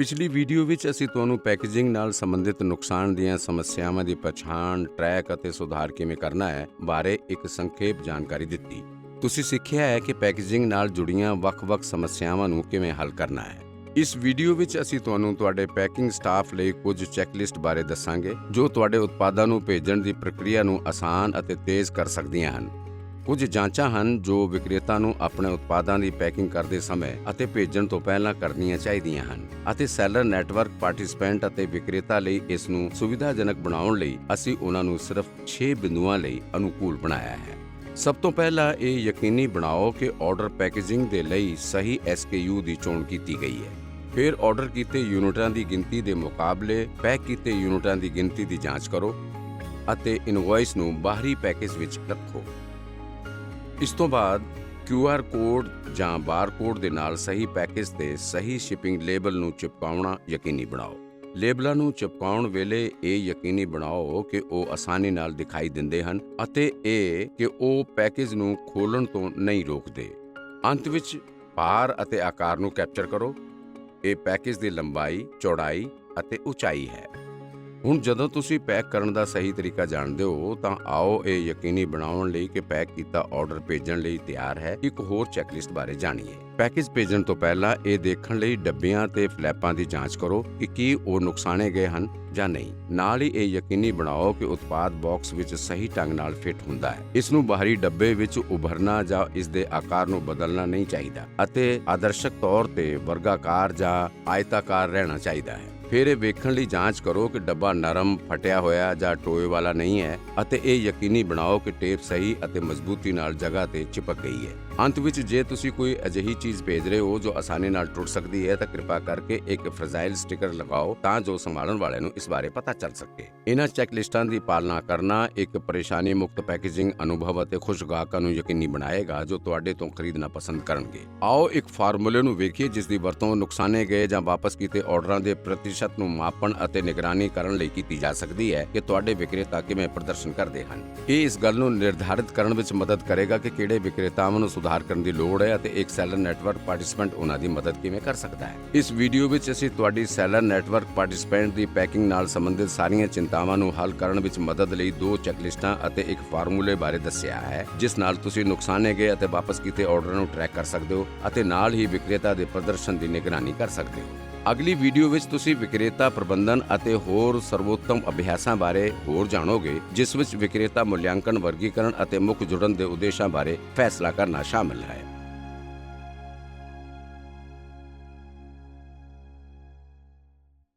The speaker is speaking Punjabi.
ਪਿਛਲੀ ਵੀਡੀਓ ਵਿੱਚ ਅਸੀਂ ਤੁਹਾਨੂੰ ਪੈਕੇਜਿੰਗ ਨਾਲ ਸੰਬੰਧਿਤ ਨੁਕਸਾਨ ਦੀਆਂ ਸਮੱਸਿਆਵਾਂ ਦੀ ਪਛਾਣ, ਟਰੈਕ ਅਤੇ ਸੁਧਾਰ ਕਿਵੇਂ ਕਰਨਾ ਹੈ ਬਾਰੇ ਇੱਕ ਸੰਖੇਪ ਜਾਣਕਾਰੀ ਦਿੱਤੀ। ਤੁਸੀਂ ਸਿੱਖਿਆ ਹੈ ਕਿ ਪੈਕੇਜਿੰਗ ਨਾਲ ਜੁੜੀਆਂ ਵੱਖ-ਵੱਖ ਸਮੱਸਿਆਵਾਂ ਨੂੰ ਕਿਵੇਂ ਹੱਲ ਕਰਨਾ ਹੈ। ਇਸ ਵੀਡੀਓ ਵਿੱਚ ਅਸੀਂ ਤੁਹਾਨੂੰ ਤੁਹਾਡੇ ਪੈਕਿੰਗ ਸਟਾਫ ਲਈ ਕੁਝ ਚੈੱਕਲਿਸਟ ਬਾਰੇ ਦੱਸਾਂਗੇ ਜੋ ਤੁਹਾਡੇ ਉਤਪਾਦਾਂ ਨੂੰ ਭੇਜਣ ਦੀ ਪ੍ਰਕਿਰਿਆ ਨੂੰ ਆਸਾਨ ਅਤੇ ਤੇਜ਼ ਕਰ ਸਕਦੀਆਂ ਹਨ। ਕੁਝ ਜਾਂਚਾਂ ਹਨ ਜੋ ਵਿਕਰੇਤਾ ਨੂੰ ਆਪਣੇ ਉਤਪਾਦਾਂ ਦੀ ਪੈਕਿੰਗ ਕਰਦੇ ਸਮੇਂ ਅਤੇ ਭੇਜਣ ਤੋਂ ਪਹਿਲਾਂ ਕਰਨੀਆਂ ਚਾਹੀਦੀਆਂ ਹਨ ਅਤੇ ਸੈਲਰ ਨੈਟਵਰਕ ਪਾਰਟਿਸਪੈਂਟ ਅਤੇ ਵਿਕਰੇਤਾ ਲਈ ਇਸ ਨੂੰ ਸੁਵਿਧਾਜਨਕ ਬਣਾਉਣ ਲਈ ਅਸੀਂ ਉਹਨਾਂ ਨੂੰ ਸਿਰਫ 6 ਬਿੰਦੂਆਂ ਲਈ ਅਨੁਕੂਲ ਬਣਾਇਆ ਹੈ। ਸਭ ਤੋਂ ਪਹਿਲਾਂ ਇਹ ਯਕੀਨੀ ਬਣਾਓ ਕਿ ਆਰਡਰ ਪੈਕੇਜਿੰਗ ਦੇ ਲਈ ਸਹੀ SKU ਦੀ ਚੋਣ ਕੀਤੀ ਗਈ ਹੈ। ਫਿਰ ਆਰਡਰ ਕੀਤੇ ਯੂਨਿਟਾਂ ਦੀ ਗਿਣਤੀ ਦੇ ਮੁਕਾਬਲੇ ਪੈਕ ਕੀਤੇ ਯੂਨਿਟਾਂ ਦੀ ਗਿਣਤੀ ਦੀ ਜਾਂਚ ਕਰੋ ਅਤੇ ਇਨਵੌਇਸ ਨੂੰ ਬਾਹਰੀ ਪੈਕੇਜ ਵਿੱਚ ਰੱਖੋ। ਇਸ ਤੋਂ ਬਾਅਦ QR ਕੋਡ ਜਾਂ ਬਾਰਕੋਡ ਦੇ ਨਾਲ ਸਹੀ ਪੈਕੇਜ ਤੇ ਸਹੀ ਸ਼ਿਪਿੰਗ ਲੇਬਲ ਨੂੰ ਚਿਪਕਾਉਣਾ ਯਕੀਨੀ ਬਣਾਓ। ਲੇਬਲਾਂ ਨੂੰ ਚਿਪਕਾਉਣ ਵੇਲੇ ਇਹ ਯਕੀਨੀ ਬਣਾਓ ਕਿ ਉਹ ਆਸਾਨੀ ਨਾਲ ਦਿਖਾਈ ਦਿੰਦੇ ਹਨ ਅਤੇ ਇਹ ਕਿ ਉਹ ਪੈਕੇਜ ਨੂੰ ਖੋਲਣ ਤੋਂ ਨਹੀਂ ਰੋਕਦੇ। ਅੰਤ ਵਿੱਚ ਭਾਰ ਅਤੇ ਆਕਾਰ ਨੂੰ ਕੈਪਚਰ ਕਰੋ। ਇਹ ਪੈਕੇਜ ਦੀ ਲੰਬਾਈ, ਚੌੜਾਈ ਅਤੇ ਉਚਾਈ ਹੈ। ਹੁਣ ਜਦੋਂ ਤੁਸੀਂ ਪੈਕ ਕਰਨ ਦਾ ਸਹੀ ਤਰੀਕਾ ਜਾਣਦੇ ਹੋ, ਤਾਂ ਆਓ ਇਹ ਯਕੀਨੀ ਬਣਾਉਣ ਲਈ ਕਿ ਪੈਕ ਕੀਤਾ ਆਰਡਰ ਭੇਜਣ ਲਈ ਤਿਆਰ ਹੈ। ਇੱਕ ਹੋਰ ਚੈੱਕਲਿਸਟ ਬਾਰੇ ਜਾਣੀਏ। ਪੈਕੇਜ ਭੇਜਣ ਤੋਂ ਪਹਿਲਾਂ ਇਹ ਦੇਖਣ ਲਈ ਡੱਬਿਆਂ ਤੇ ਫਲੈਪਾਂ ਦੀ ਜਾਂਚ ਕਰੋ ਕਿ ਕੀ ਉਹ ਨੁਕਸਾਨੇ ਗਏ ਹਨ ਜਾਂ ਨਹੀਂ। ਨਾਲ ਹੀ ਇਹ ਯਕੀਨੀ ਬਣਾਓ ਕਿ ਉਤਪਾਦ ਬਾਕਸ ਵਿੱਚ ਸਹੀ ਢੰਗ ਨਾਲ ਫਿੱਟ ਹੁੰਦਾ ਹੈ। ਇਸ ਨੂੰ ਬਾਹਰੀ ਡੱਬੇ ਵਿੱਚ ਉਭਰਨਾ ਜਾਂ ਇਸ ਦੇ ਆਕਾਰ ਨੂੰ ਬਦਲਣਾ ਨਹੀਂ ਚਾਹੀਦਾ ਅਤੇ ਆਦਰਸ਼ਕ ਤੌਰ ਤੇ ਵਰਗਾਕਾਰ ਜਾਂ ਆਇਤਾਕਾਰ ਰਹਿਣਾ ਚਾਹੀਦਾ ਹੈ। ਫਿਰ ਇਹ ਵੇਖਣ ਲਈ ਜਾਂਚ ਕਰੋ ਕਿ ਡੱਬਾ ਨਰਮ, ਫਟਿਆ ਹੋਇਆ ਜਾਂ ਟੋਏ ਵਾਲਾ ਨਹੀਂ ਹੈ ਅਤੇ ਇਹ ਯਕੀਨੀ ਬਣਾਓ ਕਿ ਟੇਪ ਸਹੀ ਅਤੇ ਮਜ਼ਬੂਤੀ ਨਾਲ ਜਗ੍ਹਾ ਤੇ ਚਿਪਕ ਗਈ ਹੈ। ਅੰਤ ਵਿੱਚ ਜੇ ਤੁਸੀਂ ਕੋਈ ਅਜਿਹੀ ਚੀਜ਼ ਭੇਜ ਰਹੇ ਹੋ ਜੋ ਆਸਾਨੀ ਨਾਲ ਟੁੱਟ ਸਕਦੀ ਹੈ, ਤਾਂ ਕਿਰਪਾ ਕਰਕੇ ਇੱਕ ਫ੍ਰਜਾਈਲ ਸਟicker ਲਗਾਓ ਤਾਂ ਜੋ ਸੰਭਾਲਣ ਵਾਲਿਆਂ ਨੂੰ ਇਸ ਬਾਰੇ ਪਤਾ ਚੱਲ ਸਕੇ। ਇਹਨਾਂ ਚੈੱਕਲਿਸਟਾਂ ਦੀ ਪਾਲਣਾ ਕਰਨਾ ਇੱਕ ਪਰੇਸ਼ਾਨੀ ਮੁਕਤ ਪੈਕੇਜਿੰਗ ਅਨੁਭਵ ਅਤੇ ਖੁਸ਼ ਗਾਹਕਾਂ ਨੂੰ ਯਕੀਨੀ ਬਣਾਏਗਾ ਜੋ ਤੁਹਾਡੇ ਤੋਂ ਖਰੀਦਣਾ ਪਸੰਦ ਕਰਨਗੇ। ਆਓ ਇੱਕ ਫਾਰਮੂਲੇ ਨੂੰ ਵੇਖੀਏ ਜਿਸ ਦੀ ਵਰਤੋਂ ਨੁਕਸਾਨੇ ਗਏ ਜਾਂ ਵਾਪਸ ਕੀਤੇ ਆਰਡਰਾਂ ਦੇ ਪ੍ਰਤੀਸ਼ਤ ਨੂੰ ਮਾਪਣ ਅਤੇ ਨਿਗਰਾਨੀ ਕਰਨ ਲਈ ਕੀਤੀ ਜਾ ਸਕਦੀ ਹੈ ਕਿ ਤੁਹਾਡੇ ਵਿਕਰੇਤਾ ਕਿਵੇਂ ਪ੍ਰਦਰਸ਼ਨ ਕਰਦੇ ਹਨ। ਇਹ ਇਸ ਗੱਲ ਨੂੰ ਨਿਰਧਾਰਿਤ ਕਰਨ ਵਿੱਚ ਮਦਦ ਕਰੇਗਾ ਕਿ ਕਿਹੜੇ ਵਿਕਰੇਤਾਵਾਂ ਨੂੰ ਸੁਧਾਰ ਸੁਧਾਰ ਕਰਨ ਦੀ ਲੋੜ ਹੈ ਅਤੇ ਇੱਕ ਸੈਲਰ ਨੈਟਵਰਕ ਪਾਰਟਿਸਪੈਂਟ ਉਹਨਾਂ ਦੀ ਮਦਦ ਕਿਵੇਂ ਕਰ ਸਕਦਾ ਹੈ? ਇਸ ਵੀਡੀਓ ਵਿੱਚ ਅਸੀਂ ਤੁਹਾਡੀ ਸੈਲਰ ਨੈਟਵਰਕ ਪਾਰਟਿਸਪੈਂਟ ਦੀ ਪੈਕਿੰਗ ਨਾਲ ਸੰਬੰਧਿਤ ਸਾਰੀਆਂ ਚਿੰਤਾਵਾਂ ਨੂੰ ਹੱਲ ਕਰਨ ਵਿੱਚ ਮਦਦ ਲਈ ਦੋ ਚੈਕਲਿਸਟਾਂ ਅਤੇ ਇੱਕ ਫਾਰਮੂਲੇ ਬਾਰੇ ਦੱਸਿਆ ਹੈ, ਜਿਸ ਨਾਲ ਤੁਸੀਂ ਨੁਕਸਾਨੇ ਗਏ ਅਤੇ ਵਾਪਸ ਕੀਤੇ ਆਰਡਰਾਂ ਨੂੰ ਟਰੈਕ ਕਰ ਸਕਦੇ ਹੋ ਅਤੇ ਨਾਲ ਹੀ ਵਿਕਰੇਤਾ ਦੇ ਪ੍ਰਦਰਸ਼ਨ ਦੀ ਨਿਗਰਾਨੀ ਕਰ ਸਕਦੇ ਹੋ। ਅਗਲੀ ਵੀਡੀਓ ਵਿੱਚ ਤੁਸੀਂ ਵਿਕਰੇਤਾ ਪ੍ਰਬੰਧਨ ਅਤੇ ਹੋਰ ਸਰਵੋਤਮ ਅਭਿਆਸਾਂ ਬਾਰੇ ਹੋਰ ਜਾਣੋਗੇ, ਜਿਸ ਵਿੱਚ ਵਿਕਰੇਤਾ ਮੁੱਲਿਆਂਕਣ ਵਰਗੀਕਰਨ ਅਤੇ ਮੁੱਖ ਜੁੜਨ ਦੇ ਉਦੇਸ਼ਾਂ ਬਾਰੇ ਫੈਸਲਾ ਕਰਨਾ ਸ਼ਾਮਲ ਹੈ।